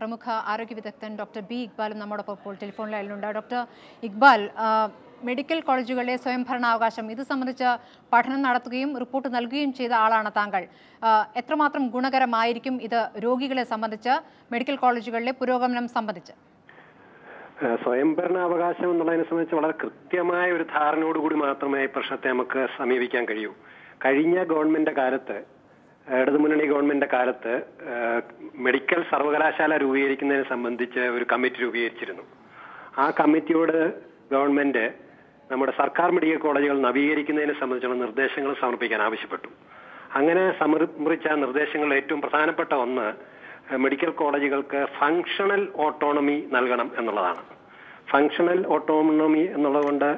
പ്രമുഖ ആരോഗ്യ വിദഗ്ധൻ ഡോക്ടർ ബി ഇക്ബാലും നമ്മോടൊപ്പം ഇപ്പോൾ ടെലിഫോൺ ഡോക്ടർ ഇക്ബാൽ മെഡിക്കൽ കോളേജുകളിലെ സ്വയംഭരണാവകാശം ഇത് സംബന്ധിച്ച് പഠനം നടത്തുകയും റിപ്പോർട്ട് നൽകുകയും ചെയ്ത ആളാണ് താങ്കൾ. എത്രമാത്രം ഗുണകരമായിരിക്കും ഇത് രോഗികളെ സംബന്ധിച്ച് മെഡിക്കൽ കോളേജുകളിലെ പുരോഗമനം സംബന്ധിച്ച്? സ്വയംഭരണാവകാശം എന്നുള്ളതിനെ സംബന്ധിച്ച് വളരെ കൃത്യമായ ഒരു ധാരണയോടുകൂടി മാത്രമേ ഈ പ്രശ്നത്തെ നമുക്ക് സമീപിക്കാൻ കഴിയൂ. കഴിഞ്ഞ ഗവൺമെന്റ് കാലത്ത് ഇടതുമുന്നണി ഗവൺമെന്റിന്റെ കാലത്ത് മെഡിക്കൽ സർവകലാശാല രൂപീകരിക്കുന്നതിനെ സംബന്ധിച്ച് ഒരു കമ്മിറ്റി രൂപീകരിച്ചിരുന്നു. ആ കമ്മിറ്റിയോട് ഗവൺമെന്റ് നമ്മുടെ സർക്കാർ മെഡിക്കൽ കോളേജുകൾ നവീകരിക്കുന്നതിനെ സംബന്ധിച്ചുള്ള നിർദ്ദേശങ്ങൾ സമർപ്പിക്കാൻ ആവശ്യപ്പെട്ടു. അങ്ങനെ സമർപ്പിച്ച നിർദ്ദേശങ്ങളിൽ ഏറ്റവും പ്രധാനപ്പെട്ട ഒന്ന് മെഡിക്കൽ കോളേജുകൾക്ക് ഫങ്ഷണൽ ഓട്ടോണമി നൽകണം എന്നുള്ളതാണ്. ഫങ്ഷണൽ ഓട്ടോണമി എന്നുള്ളതുകൊണ്ട്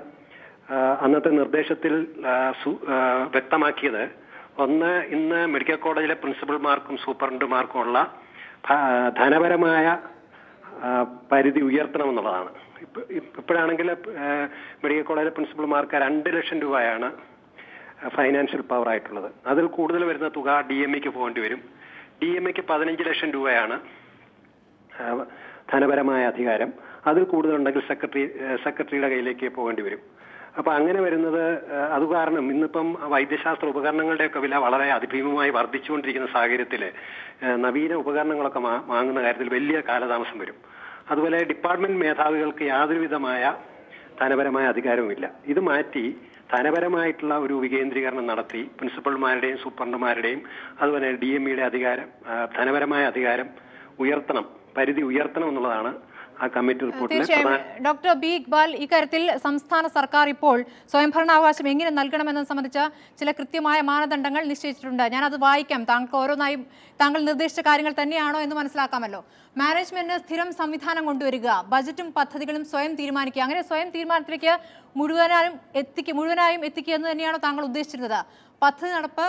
അന്നത്തെ നിർദ്ദേശത്തിൽ വ്യക്തമാക്കിയത് ഒന്ന് ഇന്ന് മെഡിക്കൽ കോളേജിലെ പ്രിൻസിപ്പൽമാർക്കും സൂപ്രണ്ടുമാർക്കും ഉള്ള ധനപരമായ പരിധി ഉയർത്തണമെന്നുള്ളതാണ് ഇപ്പ- ഇപ്പ- ഇപ്പോഴാണെങ്കിൽ മെഡിക്കൽ കോളേജിലെ പ്രിൻസിപ്പൽമാർക്ക് രണ്ട് ലക്ഷം രൂപയാണ് ഫൈനാൻഷ്യൽ പവർ ആയിട്ടുള്ളത് അതിൽ കൂടുതൽ വരുന്ന തുക ഡി എം എക്ക് പോകേണ്ടി വരും. ഡി എം എക്ക് പതിനഞ്ച് ലക്ഷം രൂപയാണ് ധനപരമായ അധികാരം. അതിൽ കൂടുതലുണ്ടെങ്കിൽ സെക്രട്ടറി സെക്രട്ടറിയുടെ കയ്യിലേക്ക് പോകേണ്ടി വരും. അപ്പൊ അങ്ങനെ വരുന്നത് അത് കാരണം ഇന്നിപ്പം വൈദ്യശാസ്ത്ര ഉപകരണങ്ങളുടെ ഒക്കെ വില വളരെ അതിഭീമമായി വർദ്ധിച്ചുകൊണ്ടിരിക്കുന്ന സാഹചര്യത്തിൽ നവീന ഉപകരണങ്ങളൊക്കെ വാങ്ങുന്ന കാര്യത്തിൽ വലിയ കാലതാമസം വരും. അതുപോലെ ഡിപ്പാർട്ട്മെന്റ് മേധാവികൾക്ക് യാതൊരുവിധമായ ധനപരമായ അധികാരവുമില്ല. ഇത് മാറ്റി ധനപരമായിട്ടുള്ള ഒരു വികേന്ദ്രീകരണം നടത്തി പ്രിൻസിപ്പൽമാരുടെയും സൂപ്രണ്ടുമാരുടെയും അതുപോലെ ഡി എം ഇയുടെ അധികാരം ധനപരമായ അധികാരം ഉയർത്തണം പരിധി ഉയർത്തണം എന്നുള്ളതാണ് ആ കമ്മിറ്റി റിപ്പോർട്ടിലെ ഡോക്ടർ ബി ഇക്ബാൽ ഇക്കാര്യത്തിൽ സംസ്ഥാന സർക്കാർ ഇപ്പോൾ സ്വയംഭരണാവകാശം എങ്ങനെ നൽകണമെന്നത് സംബന്ധിച്ച ചില കൃത്യമായ മാനദണ്ഡങ്ങൾ നിശ്ചയിച്ചിട്ടുണ്ട്. ഞാൻ അത് വായിക്കാം. താങ്കൾക്ക് ഓരോന്നായി താങ്കൾ നിർദ്ദേശിച്ച കാര്യങ്ങൾ തന്നെയാണോ എന്ന് മനസ്സിലാക്കാമല്ലോ. മാനേജ്മെന്റിന് സ്ഥിരം സംവിധാനം കൊണ്ടുവരിക ബജറ്റും പദ്ധതികളും സ്വയം തീരുമാനിക്കുക. അങ്ങനെ സ്വയം തീരുമാനത്തിലേക്ക് മുഴുവനായും എത്തിക്കുക മുഴുവനായും എത്തിക്കുക എന്ന് തന്നെയാണോ താങ്കൾ ഉദ്ദേശിച്ചിരുന്നത്? പദ്ധതി നടപ്പ്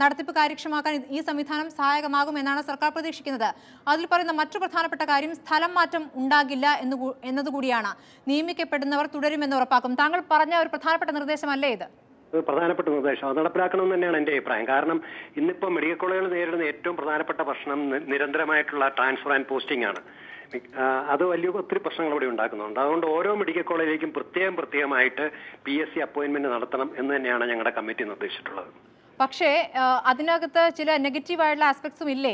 നടത്തിപ്പ് കാര്യക്ഷമമാക്കാൻ ഈ സംവിധാനം സഹായകമാകും എന്നാണ് സർക്കാർ പ്രതീക്ഷിക്കുന്നത്. അതിൽ പറയുന്ന മറ്റു പ്രധാനപ്പെട്ട കാര്യം സ്ഥലം മാറ്റം ഉണ്ടാകില്ല എന്ന് എന്നതുകൂടിയാണ്. നിയമിക്കപ്പെടുന്നവർ തുടരുമെന്ന് ഉറപ്പാക്കും. താങ്കൾ പറഞ്ഞ ഒരു പ്രധാനപ്പെട്ട നിർദ്ദേശമല്ലേ ഇത്? പ്രധാനപ്പെട്ട നിർദ്ദേശം. അത് നടപ്പിലാക്കണം തന്നെയാണ് എന്റെ അഭിപ്രായം. കാരണം ഇന്നിപ്പോ മെഡിക്കൽ കോളേജുകൾ നേരിടുന്ന ഏറ്റവും പ്രധാനപ്പെട്ട പ്രശ്നം നിരന്തരമായിട്ടുള്ള ട്രാൻസ്ഫർ ആൻഡ് പോസ്റ്റിംഗ് ആണ്. അത് വലിയ ഒത്തിരി പ്രശ്നങ്ങൾ ഇവിടെ ഉണ്ടാക്കുന്നുണ്ട്. അതുകൊണ്ട് ഓരോ മെഡിക്കൽ കോളേജിലേക്കും പ്രത്യേകം പ്രത്യേകമായിട്ട് പി എസ് സി അപ്പോയിന്റ്മെന്റ് നടത്തണം എന്ന് തന്നെയാണ് ഞങ്ങളുടെ കമ്മിറ്റി നിർദ്ദേശിച്ചിട്ടുള്ളത്. പക്ഷേ അതിനകത്ത് ചില നെഗറ്റീവായിട്ടുള്ള ആസ്പെക്ട്സും ഇല്ലേ?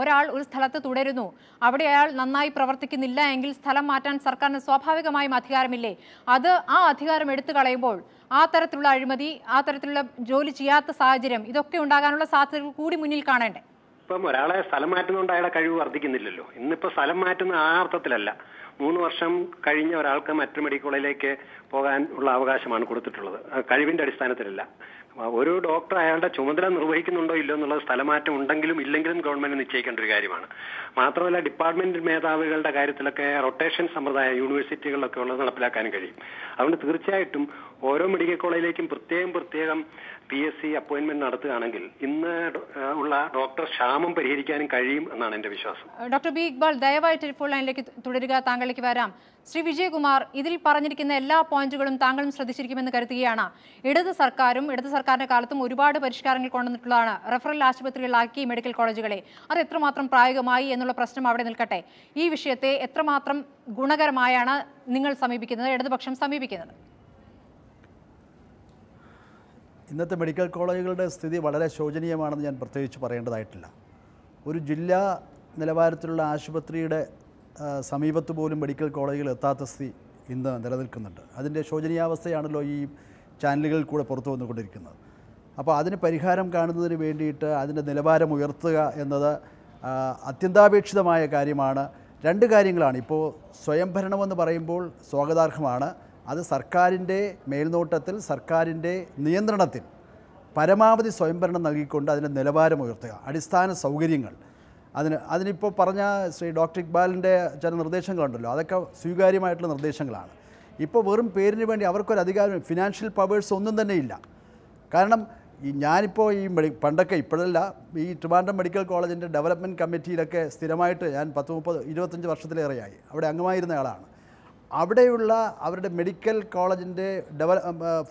ഒരാൾ ഒരു സ്ഥലത്ത് തുടരുന്നു. അവിടെ അയാൾ നന്നായി പ്രവർത്തിക്കുന്നില്ല എങ്കിൽ സ്ഥലം മാറ്റാൻ സർക്കാരിന് സ്വാഭാവികമായും അധികാരമില്ലേ? അത് ആ അധികാരം എടുത്തു കളയുമ്പോൾ ആ തരത്തിലുള്ള അഴിമതി ആ തരത്തിലുള്ള ജോലി ചെയ്യാത്ത സാഹചര്യം ഇതൊക്കെ ഉണ്ടാകാനുള്ള സാധ്യതകൾ കൂടി മുന്നിൽ കാണേണ്ടേ? ഇപ്പം ഒരാളെ സ്ഥലം മാറ്റുന്നതുകൊണ്ട് അയാളെ കഴിവ് വർദ്ധിക്കുന്നില്ലല്ലോ. ഇന്നിപ്പോ സ്ഥലം മാറ്റുന്ന ആ അർത്ഥത്തിലല്ല. മൂന്ന് വർഷം കഴിഞ്ഞ ഒരാൾക്ക് മറ്റു മെഡിക്കൽ കോളേജിലേക്ക് പോകാൻ ഉള്ള അവകാശമാണ് കൊടുത്തിട്ടുള്ളത്. കഴിവിന്റെ അടിസ്ഥാനത്തിലല്ല. ഒരു ഡോക്ടർ അയാളുടെ ചുമതല നിർവഹിക്കുന്നുണ്ടോ ഇല്ലോ എന്നുള്ളത് സ്ഥലമാറ്റം ഉണ്ടെങ്കിലും ഇല്ലെങ്കിലും ഗവൺമെന്റ് നിശ്ചയിക്കേണ്ട ഒരു കാര്യമാണ്. മാത്രമല്ല ഡിപ്പാർട്ട്മെന്റ് മേധാവികളുടെ കാര്യത്തിലൊക്കെ റൊട്ടേഷൻ സമ്പ്രദായം യൂണിവേഴ്സിറ്റികളിലൊക്കെ ഉള്ളത് നടപ്പിലാക്കാനും കഴിയും. അതുകൊണ്ട് തീർച്ചയായിട്ടും ഓരോ മെഡിക്കൽ കോളേജിലേക്കും പ്രത്യേകം പ്രത്യേകം പി എസ് സി അപ്പോയിന്റ്മെന്റ് നടത്തുകയാണെങ്കിൽ ഇന്ന് ഉള്ള ഡോക്ടർ ക്ഷാമം പരിഹരിക്കാനും കഴിയും എന്നാണ് എന്റെ വിശ്വാസം. ഡോക്ടർ ബി ഇക്ബാൽ ദയവായി ടെലിഫോൺ ലൈനിലേക്ക് തുടരുക. താങ്കളിലേക്ക് വരാം. ശ്രീ വിജയകുമാർ ഇതിൽ പറഞ്ഞിരിക്കുന്ന എല്ലാ പോയിന്റുകളും താങ്കളും ശ്രദ്ധിച്ചിരിക്കുമെന്ന് കരുതുകയാണ്. ഇടത് സർക്കാരും ഇടത് സർക്കാരിന്റെ കാലത്തും ഒരുപാട് പരിഷ്കാരങ്ങൾ കൊണ്ടുവന്നിട്ടുള്ളതാണ്. Referral ആശുപത്രികളാക്കി medical കോളേജുകളെ. അത് എത്രമാത്രം പ്രായോഗികമായി എന്നുള്ള പ്രശ്നം അവിടെ നിൽക്കട്ടെ. ഈ വിഷയത്തെ എത്രമാത്രം ഗുണകരമായാണ് നിങ്ങൾ സമീപിക്കുന്നത് ഇടതുപക്ഷം സമീപിക്കുന്നത്? ഇന്നത്തെ മെഡിക്കൽ കോളേജുകളുടെ സ്ഥിതി വളരെ ശോചനീയമാണെന്ന് ഞാൻ പ്രത്യേകിച്ച് പറയേണ്ടതായിട്ടില്ല. ഒരു ജില്ലാ നിലവാരത്തിലുള്ള ആശുപത്രിയുടെ സമീപത്ത് പോലും മെഡിക്കൽ കോളേജുകൾ എത്താത്ത സ്ഥിതി ഇന്ന് നിലനിൽക്കുന്നുണ്ട്. അതിന്റെ ശോചനീയാവസ്ഥയാണല്ലോ ഈ ചാനലുകളിൽ കൂടെ പുറത്തു വന്നുകൊണ്ടിരിക്കുന്നത്. അപ്പോൾ അതിന് പരിഹാരം കാണുന്നതിന് വേണ്ടിയിട്ട് അതിന്റെ നിലവാരം ഉയർത്തുക എന്നത് അത്യന്താപേക്ഷിതമായ കാര്യമാണ്. രണ്ട് കാര്യങ്ങളാണ്. ഇപ്പോൾ സ്വയംഭരണമെന്ന് പറയുമ്പോൾ സ്വാഗതാർഹമാണ്. അത് സർക്കാരിന്റെ മേൽനോട്ടത്തിൽ സർക്കാരിന്റെ നിയന്ത്രണത്തിൽ പരമാവധി സ്വയംഭരണം നൽകിക്കൊണ്ട് അതിന്റെ നിലവാരം ഉയർത്തുക. അടിസ്ഥാന സൗകര്യങ്ങൾ. അതിന് അതിനിപ്പോൾ പറഞ്ഞ ശ്രീ ഡോക്ടർ ഇക്ബാലിന്റെ ചില നിർദ്ദേശങ്ങളുണ്ടല്ലോ. അതൊക്കെ സ്വീകാര്യമായിട്ടുള്ള നിർദ്ദേശങ്ങളാണ്. ഇപ്പോൾ വെറും പേരിന് വേണ്ടി അവർക്കൊരു അധികാരം ഫിനാൻഷ്യൽ പവേഴ്സ് ഒന്നും തന്നെ ഇല്ല. കാരണം ഈ ഞാനിപ്പോൾ ഈ മെഡി പണ്ടൊക്കെ ഇപ്പോഴല്ല ഈ ട്രിവാൻഡ്രം മെഡിക്കൽ കോളേജിന്റെ ഡെവലപ്മെന്റ് കമ്മിറ്റിയിലൊക്കെ സ്ഥിരമായിട്ട് ഞാൻ പത്ത് മുപ്പത് ഇരുപത്തഞ്ച് വർഷത്തിലേറെയായി. അവിടെ അംഗമായിരുന്ന ആളാണ്. അവിടെയുള്ള അവരുടെ മെഡിക്കൽ കോളേജിന്റെ ഡെവല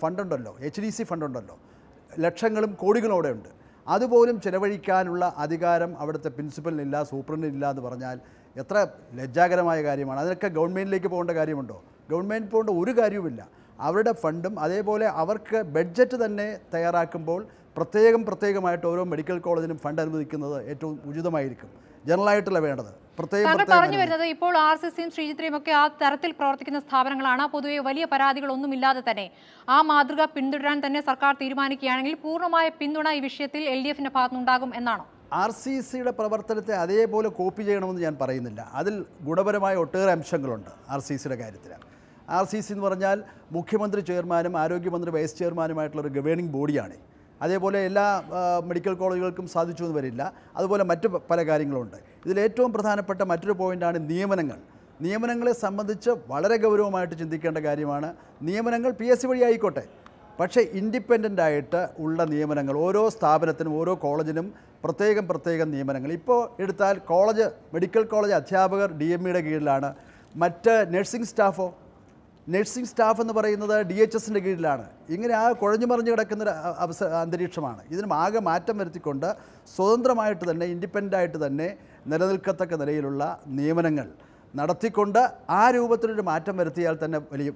ഫണ്ടുണ്ടല്ലോ എച്ച് ഡി സി ഫണ്ടുണ്ടല്ലോ ലക്ഷങ്ങളും കോടികളും അവിടെ ഉണ്ട് അതുപോലും ചിലവഴിക്കാനുള്ള അധികാരം അവിടുത്തെ പ്രിൻസിപ്പലിനില്ല സൂപ്രണ്ടിനില്ല എന്ന് പറഞ്ഞാൽ എത്ര ലജ്ജാകരമായ കാര്യമാണ്. അതിനൊക്കെ ഗവൺമെന്റിലേക്ക് പോകേണ്ട കാര്യമുണ്ടോ? ഗവൺമെന്റ് പോകേണ്ട ഒരു കാര്യവുമില്ല. അവരുടെ ഫണ്ടും അതേപോലെ അവർക്ക് ബഡ്ജറ്റ് തന്നെ തയ്യാറാക്കുമ്പോൾ പ്രത്യേകം പ്രത്യേകമായിട്ട് ഓരോ മെഡിക്കൽ കോളേജിനും ഫണ്ട് അനുവദിക്കുന്നത് ഏറ്റവും ഉചിതമായിരിക്കും. ജനറലായിട്ടല്ല വേണ്ടത്. താങ്കൾ പറഞ്ഞു വരുന്നത് ഇപ്പോൾ ആർ സി സിയും ശ്രീചിത്രയും ഒക്കെ ആ തരത്തിൽ പ്രവർത്തിക്കുന്ന സ്ഥാപനങ്ങളാണ്. പൊതുവെ വലിയ പരാതികളൊന്നുമില്ലാതെ തന്നെ. ആ മാതൃക പിന്തുടരാൻ തന്നെ സർക്കാർ തീരുമാനിക്കുകയാണെങ്കിൽ പൂർണമായ പിന്തുണ ഈ വിഷയത്തിൽ എൽ ഡി എഫിന്റെ ഭാഗത്തുനിന്നുണ്ടാകും എന്നാണോ? ആർ സി സിയുടെ പ്രവർത്തനത്തെ അതേപോലെ കോപ്പി ചെയ്യണമെന്ന് ഞാൻ പറയുന്നില്ല. അതിൽ ഗുണപരമായ ഒട്ടേറെ അംശങ്ങളുണ്ട് ആർ സി സിയുടെ കാര്യത്തിൽ. ആർ സി സി എന്ന് പറഞ്ഞാൽ മുഖ്യമന്ത്രി ചെയർമാനും ആരോഗ്യമന്ത്രി വൈസ് ചെയർമാനുമായിട്ടുള്ള ഒരു ഗവേണിംഗ് ബോഡിയാണ്. അതേപോലെ എല്ലാ മെഡിക്കൽ കോളേജുകൾക്കും സാധിച്ചു എന്ന് വരില്ല. അതുപോലെ മറ്റ് പല കാര്യങ്ങളുണ്ട്. ഇതിൽ ഏറ്റവും പ്രധാനപ്പെട്ട മറ്റൊരു പോയിന്റാണ് നിയമനങ്ങൾ. നിയമനങ്ങളെ സംബന്ധിച്ച് വളരെ ഗൗരവമായിട്ട് ചിന്തിക്കേണ്ട കാര്യമാണ്. നിയമനങ്ങൾ പി എസ് സി വഴി ആയിക്കോട്ടെ. പക്ഷേ ഇൻഡിപെൻഡന്റ് ആയിട്ട് ഉള്ള നിയമനങ്ങൾ ഓരോ സ്ഥാപനത്തിനും ഓരോ കോളേജിനും പ്രത്യേകം പ്രത്യേകം നിയമനങ്ങൾ. ഇപ്പോൾ എടുത്താൽ കോളേജ് മെഡിക്കൽ കോളേജ് അധ്യാപകർ ഡി എം ഇയുടെ കീഴിലാണ്. മറ്റ് നഴ്സിംഗ് സ്റ്റാഫോ നഴ്സിംഗ് സ്റ്റാഫ് എന്ന് പറയുന്നത് ഡി എച്ച് എസിന്റെ കീഴിലാണ്. ഇങ്ങനെ ആ കുഴഞ്ഞു മറിഞ്ഞു കിടക്കുന്ന ഒരു അവസ അന്തരീക്ഷമാണ്. ഇതിനും ആകെ മാറ്റം വരുത്തിക്കൊണ്ട് സ്വതന്ത്രമായിട്ട് തന്നെ ഇൻഡിപെൻഡന്റ് ആയിട്ട് തന്നെ നിലനിൽക്കത്തക്ക നിലയിലുള്ള നിയമനങ്ങൾ നടത്തിക്കൊണ്ട് ആ രൂപത്തിലൊരു മാറ്റം വരുത്തിയാൽ തന്നെ വലിയ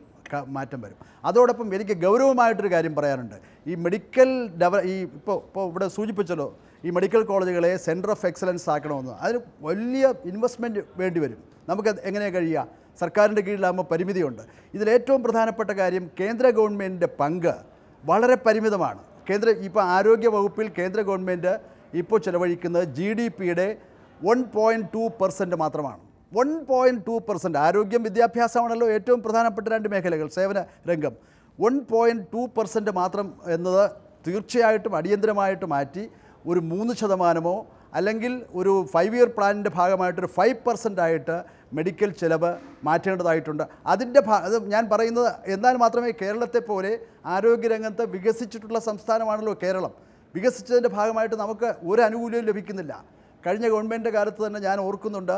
മാറ്റം വരും. അതോടൊപ്പം എനിക്ക് ഗൗരവമായിട്ടൊരു കാര്യം പറയാനുണ്ട്. ഈ മെഡിക്കൽ ഡെവ ഈ ഇപ്പോൾ ഇപ്പോൾ ഇവിടെ സൂചിപ്പിച്ചല്ലോ ഈ മെഡിക്കൽ കോളേജുകളെ സെന്റർ ഓഫ് എക്സലൻസ് ആക്കണമെന്ന്. അതിന് വലിയ ഇൻവെസ്റ്റ്മെന്റ് വേണ്ടി വരും. നമുക്ക് എങ്ങനെയാണ് കഴിയുക സർക്കാരിന്റെ കീഴിലാകുമ്പോൾ പരിമിതിയുണ്ട്. ഇതിലേറ്റവും പ്രധാനപ്പെട്ട കാര്യം കേന്ദ്ര ഗവൺമെന്റിന്റെ പങ്ക് വളരെ പരിമിതമാണ്. കേന്ദ്ര ഇപ്പോൾ ആരോഗ്യ വകുപ്പിൽ കേന്ദ്ര ഗവൺമെന്റ് ഇപ്പോൾ ചിലവഴിക്കുന്നത് ജി ഡി പിയുടെ വൺ പോയിന്റ് ടു പെർസെന്റ് മാത്രമാണ്. വൺ പോയിന്റ് ടു പെർസെന്റ് ആരോഗ്യം വിദ്യാഭ്യാസമാണല്ലോ ഏറ്റവും പ്രധാനപ്പെട്ട രണ്ട് മേഖലകൾ സേവന രംഗം. വൺ പോയിന്റ് ടു പെർസെന്റ് മാത്രം എന്നത് തീർച്ചയായിട്ടും അടിയന്തരമായിട്ട് മാറ്റി ഒരു മൂന്ന് ശതമാനമോ അല്ലെങ്കിൽ ഒരു ഫൈവ് ഇയർ പ്ലാനിന്റെ ഭാഗമായിട്ടൊരു ഫൈവ് പെർസെന്റ് ആയിട്ട് മെഡിക്കൽ ചിലവ് മാറ്റേണ്ടതായിട്ടുണ്ട്. അതിന്റെ ഭാ അത് ഞാൻ പറയുന്നത് എന്നാൽ മാത്രമേ കേരളത്തെ പോലെ ആരോഗ്യരംഗത്ത് വികസിച്ചിട്ടുള്ള സംസ്ഥാനമാണല്ലോ കേരളം. വികസിച്ചതിന്റെ ഭാഗമായിട്ട് നമുക്ക് ഒരു ആനുകൂല്യവും ലഭിക്കുന്നില്ല. കഴിഞ്ഞ ഗവൺമെന്റിന്റെ കാലത്ത് തന്നെ ഞാൻ ഓർക്കുന്നുണ്ട്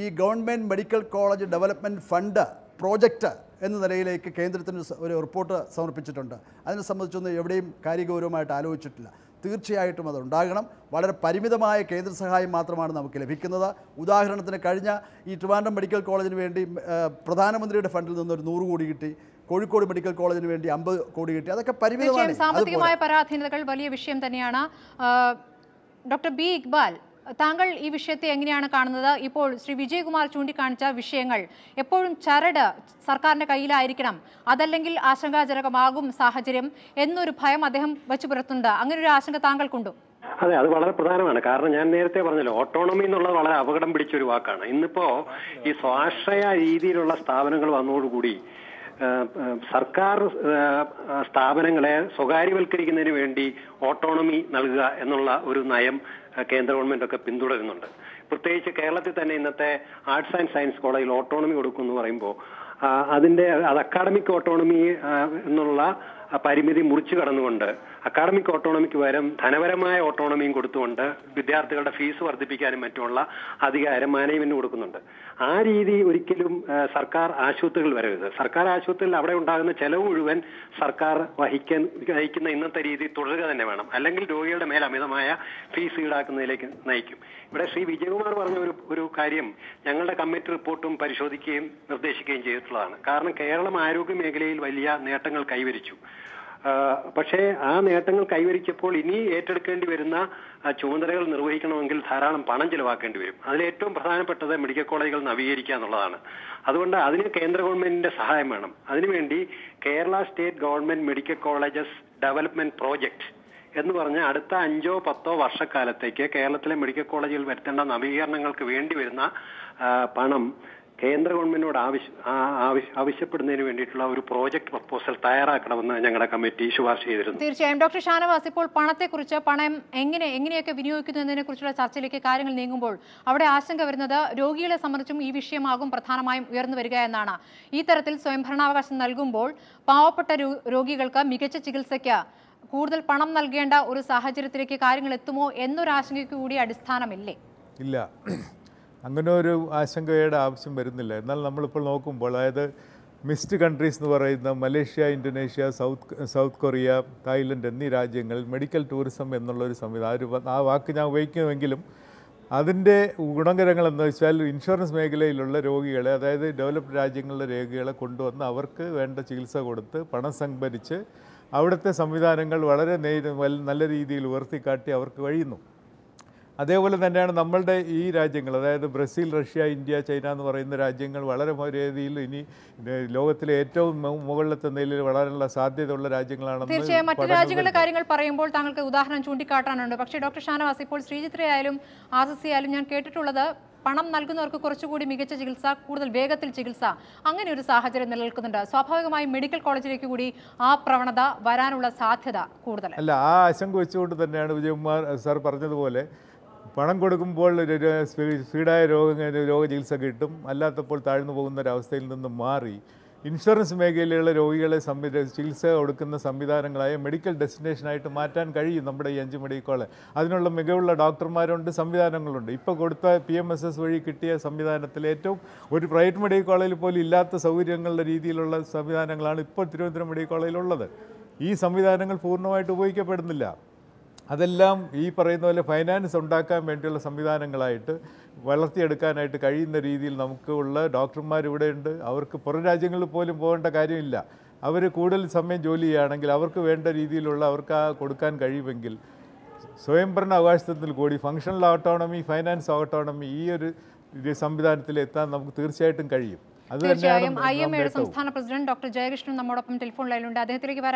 ഈ government medical college development fund project എന്ന നിലയിലേക്ക് കേന്ദ്രത്തിന് ഒരു റിപ്പോർട്ട് സമർപ്പിച്ചിട്ടുണ്ട്. അതിനെ സംബന്ധിച്ചൊന്നും എവിടെയും കാര്യഗൗരവമായിട്ട് ആലോചിച്ചിട്ടില്ല. തീർച്ചയായിട്ടും അതുണ്ടാകണം വളരെ പരിമിതമായ കേന്ദ്ര സഹായം മാത്രമാണ് നമുക്ക് ലഭിക്കുന്നത്. ഉദാഹരണത്തിന് കഴിഞ്ഞ ഈ ട്രിവാൻഡ്രം മെഡിക്കൽ കോളേജിന് വേണ്ടി പ്രധാനമന്ത്രിയുടെ ഫണ്ടിൽ നിന്ന് ഒരു നൂറ് കോടി കിട്ടി. കോഴിക്കോട് മെഡിക്കൽ കോളേജിന് വേണ്ടി അമ്പത് കോടി കിട്ടി. അതൊക്കെ പരിമിതമായ സാമ്പത്തികമായ പരാധീനതകൾ വലിയ വിഷയം തന്നെയാണ്. ഡോക്ടർ ബി ഇക്ബാൽ താങ്കൾ ഈ വിഷയത്തെ എങ്ങനെയാണ് കാണുന്നത്? ഇപ്പോൾ ശ്രീ വിജയകുമാർ ചൂണ്ടിക്കാണിച്ച വിഷയങ്ങൾ എപ്പോഴും ചരട് സർക്കാരിന്റെ കയ്യിലായിരിക്കണം. അതല്ലെങ്കിൽ ആശങ്കാജനകമാകും സാഹചര്യം എന്നൊരു ഭയം അദ്ദേഹം വെച്ചു പുലർത്തുന്നുണ്ട്. അങ്ങനെ ഒരു ആശങ്ക താങ്കൾക്കുണ്ടോ? അതെ അത് വളരെ പ്രധാനമാണ്. കാരണം ഞാൻ നേരത്തെ പറഞ്ഞല്ലോ ഓട്ടോണമി എന്നുള്ളത് വളരെ അപകടം പിടിച്ച ഒരു വാക്കാണ്. ഇന്നിപ്പോ ഈ സ്വാശ്രയ രീതിയിലുള്ള സ്ഥാപനങ്ങൾ വന്നതോടുകൂടി സർക്കാർ സ്ഥാപനങ്ങളെ സ്വകാര്യവൽക്കരിക്കുന്നതിന് വേണ്ടി ഓട്ടോണമി നൽകുക എന്നുള്ള ഒരു നയം കേന്ദ്ര ഗവൺമെന്റൊക്കെ പിന്തുടരുന്നുണ്ട്. പ്രത്യേകിച്ച് കേരളത്തിൽ തന്നെ ഇന്നത്തെ ആർട്സ് ആൻഡ് സയൻസ് കോളേജിൽ ഓട്ടോണമി കൊടുക്കും എന്ന് പറയുമ്പോൾ അതിന്റെ അത് അക്കാഡമിക് ഓട്ടോണമി എന്നുള്ള പരിമിതി മുറിച്ചു കടന്നുകൊണ്ട് അക്കാഡമിക് ഓട്ടോണമിക്ക് പകരം ധനപരമായ ഓട്ടോണമിയും കൊടുത്തുകൊണ്ട് വിദ്യാർത്ഥികളുടെ ഫീസ് വർദ്ധിപ്പിക്കാനും മറ്റുമുള്ള അധികാരം മാനേജ്മെന്റ് കൊടുക്കുന്നുണ്ട്. ആ രീതി ഒരിക്കലും സർക്കാർ ആശുപത്രികൾ വരരുത്. സർക്കാർ ആശുപത്രിയിൽ അവിടെ ഉണ്ടാകുന്ന ചെലവ് മുഴുവൻ സർക്കാർ വഹിക്കാൻ വഹിക്കുന്ന ഇന്നത്തെ രീതി തുടരുക തന്നെ വേണം. അല്ലെങ്കിൽ രോഗികളുടെ മേൽ അമിതമായ ഫീസ് ഈടാക്കുന്നതിലേക്ക് നയിക്കും. ഇവിടെ ശ്രീ വിജയകുമാർ പറഞ്ഞ ഒരു ഒരു കാര്യം ഞങ്ങളുടെ കമ്മിറ്റി റിപ്പോർട്ടും പരിശോധിക്കുകയും നിർദ്ദേശിക്കുകയും ചെയ്തിട്ടുള്ളതാണ്. കാരണം കേരളം ആരോഗ്യ മേഖലയിൽ വലിയ നേട്ടങ്ങൾ കൈവരിച്ചു. പക്ഷേ ആ നേട്ടങ്ങൾ കൈവരിച്ചപ്പോൾ ഇനി ഏറ്റെടുക്കേണ്ടി വരുന്ന ചുമതലകൾ നിർവഹിക്കണമെങ്കിൽ ധാരാളം പണം ചിലവാക്കേണ്ടി വരും. അതിൽ ഏറ്റവും പ്രധാനപ്പെട്ടത് മെഡിക്കൽ കോളേജുകൾ നവീകരിക്കുക എന്നുള്ളതാണ്. അതുകൊണ്ട് അതിന് കേന്ദ്ര ഗവൺമെന്റിന്റെ സഹായം വേണം. അതിനുവേണ്ടി Kerala state government medical colleges development project എന്ന് പറഞ്ഞ് അടുത്ത അഞ്ചോ പത്തോ വർഷക്കാലത്തേക്ക് കേരളത്തിലെ മെഡിക്കൽ കോളേജിൽ വരുത്തേണ്ട നവീകരണങ്ങൾക്ക് വേണ്ടി വരുന്ന പണം കേന്ദ്ര ഗവൺമെന്റിനോട് ആവശ്യ ആവശ്യപ്പെടുന്നതിന് വേണ്ടിയിട്ടുള്ള ഒരു പ്രോജക്ട് പ്രപ്പോസൽ തയ്യാറാക്കണമെന്ന് ഞങ്ങളുടെ കമ്മിറ്റി ശുപാർശ ചെയ്തിരുന്നു. തീർച്ചയായും. ഡോക്ടർ ഷാനവാസ് ഇപ്പോൾ പണത്തെക്കുറിച്ച് പണം എങ്ങനെ എങ്ങനെയൊക്കെ വിനിയോഗിക്കുന്നു എന്നതിനെ കുറിച്ചുള്ള ചർച്ചയിലേക്ക് കാര്യങ്ങൾ നീങ്ങുമ്പോൾ അവിടെ ആശങ്ക വരുന്നത് രോഗികളെ സംബന്ധിച്ചും ഈ വിഷയമാകും പ്രധാനമായും ഉയർന്നു വരിക എന്നാണ്. ഈ തരത്തിൽ സ്വയംഭരണാവകാശം നൽകുമ്പോൾ പാവപ്പെട്ട രോഗികൾക്ക് മികച്ച ചികിത്സയ്ക്ക് കൂടുതൽ പണം നൽകേണ്ട ഒരു സാഹചര്യത്തിലേക്ക് കാര്യങ്ങൾ എത്തുമോ എന്നൊരു ആശങ്കയ്ക്ക് കൂടി അടിസ്ഥാനമില്ലേ? ഇല്ല. അങ്ങനെ ഒരു ആശങ്കയുടെ ആവശ്യം വരുന്നില്ല. എന്നാൽ നമ്മളിപ്പോൾ നോക്കുമ്പോൾ അതായത് മിസ്റ്റ് കൺട്രീസ് എന്ന് പറയുന്ന Malaysia Indonesia south south Korea Thailand എന്നീ രാജ്യങ്ങളിൽ മെഡിക്കൽ ടൂറിസം എന്നുള്ളൊരു സംവിധാനം ആ വാക്ക് ഞാൻ ഉപയോഗിക്കുമെങ്കിലും അതിന്റെ ഗുണകരങ്ങൾ എന്ന് വെച്ചാൽ ഇൻഷുറൻസ് മേഖലയിലുള്ള രോഗികളെ അതായത് ഡെവലപ്ഡ് രാജ്യങ്ങളിലെ രോഗികളെ കൊണ്ടുവന്ന് അവർക്ക് വേണ്ട ചികിത്സ കൊടുത്ത് പണം സംഭരിച്ച് അവിടുത്തെ സംവിധാനങ്ങൾ വളരെ നേ നല്ല രീതിയിൽ ഉയർത്തിക്കാട്ടി അവർക്ക് കഴിയുന്നു. അതേപോലെ തന്നെയാണ് നമ്മളുടെ ഈ രാജ്യങ്ങൾ അതായത് ബ്രസീൽ റഷ്യ ഇന്ത്യ ചൈന എന്ന് പറയുന്ന രാജ്യങ്ങൾ വളരെ രീതിയിൽ ഇനി ലോകത്തിലെ ഏറ്റവും മുകളിലത്തെ നിലയിൽ വളരാനുള്ള സാധ്യതയുള്ള രാജ്യങ്ങളാണെന്ന് തീർച്ചയായും മറ്റു രാജ്യങ്ങളുടെ കാര്യങ്ങൾ പറയുമ്പോൾ താങ്കൾക്ക് ഉദാഹരണം ചൂണ്ടിക്കാട്ടാനുണ്ട്. പക്ഷേ ഡോക്ടർ ഷാനവാസ് ഇപ്പോൾ ശ്രീചിത്രയായാലും ആർ സി ആയാലും ഞാൻ കേട്ടിട്ടുള്ളത് പണം നൽകുന്നവർക്ക് കുറച്ചുകൂടി മികച്ച ചികിത്സ കൂടുതൽ വേഗത്തിൽ ചികിത്സ അങ്ങനെ ഒരു സാഹചര്യം നിലനിൽക്കുന്നുണ്ട്. സ്വാഭാവികമായും മെഡിക്കൽ കോളേജിലേക്ക് കൂടി ആ പ്രവണത വരാനുള്ള സാധ്യത കൂടുതൽ അല്ല ആ ആശങ്ക വെച്ചുകൊണ്ട് തന്നെയാണ് വിജയകുമാർ സാർ പറഞ്ഞതുപോലെ പണം കൊടുക്കുമ്പോൾ സ്പീഡായ രോഗ രോഗചികിത്സ കിട്ടും. അല്ലാത്തപ്പോൾ താഴ്ന്നു പോകുന്ന ഒരവസ്ഥയിൽ നിന്ന് മാറി ഇൻഷുറൻസ് മേഖലയിലുള്ള രോഗികളെ സംവിധ ചികിത്സ കൊടുക്കുന്ന സംവിധാനങ്ങളായ മെഡിക്കൽ ഡെസ്റ്റിനേഷനായിട്ട് മാറ്റാൻ കഴിയും നമ്മുടെ ഈ അഞ്ച് മെഡിക്കൽ കോളേജ് അതിനുള്ള മികവുള്ള ഡോക്ടർമാരുണ്ട് സംവിധാനങ്ങളുണ്ട്. ഇപ്പോൾ കൊടുത്ത പി എം എസ് എസ് വഴി കിട്ടിയ സംവിധാനത്തിൽ ഏറ്റവും ഒരു പ്രൈവറ്റ് മെഡിക്കൽ കോളേജിൽ പോലും ഇല്ലാത്ത സൗകര്യങ്ങളുടെ രീതിയിലുള്ള സംവിധാനങ്ങളാണ് ഇപ്പോൾ തിരുവനന്തപുരം മെഡിക്കൽ കോളേജിലുള്ളത് ഈ സംവിധാനങ്ങൾ പൂർണമായിട്ട് ഉപയോഗിക്കപ്പെടുന്നില്ല. അതെല്ലാം ഈ പറയുന്ന പോലെ ഫൈനാൻസ് ഉണ്ടാക്കാൻ വേണ്ടിയുള്ള സംവിധാനങ്ങളായിട്ട് വളർത്തിയെടുക്കാനായിട്ട് കഴിയുന്ന രീതിയിൽ നമുക്കുള്ള ഡോക്ടർമാർ ഇവിടെയുണ്ട് അവർക്ക് പുറം രാജ്യങ്ങളിൽ പോലും പോകേണ്ട കാര്യമില്ല. അവർ കൂടുതൽ സമയം ജോലി ചെയ്യുകയാണെങ്കിൽ അവർക്ക് വേണ്ട രീതിയിലുള്ള അവർക്ക് ആ കൊടുക്കാൻ കഴിയുമെങ്കിൽ സ്വയംഭരണ അവകാശത്തിൽ കൂടി ഫങ്ഷണൽ ഓട്ടോണമി ഫൈനാൻസ് ഓട്ടോണമി ഈ ഒരു സംവിധാനത്തിൽ എത്താൻ നമുക്ക് തീർച്ചയായിട്ടും കഴിയും. അത് തീർച്ചയായും ഐ എം എയുടെ സംസ്ഥാന പ്രസിഡന്റ് ഡോക്ടർ ജയകൃഷ്ണൻ നമ്മോടൊപ്പം ടെലിഫോൺ ലൈനിലുണ്ട്. അദ്ദേഹത്തിലേക്ക്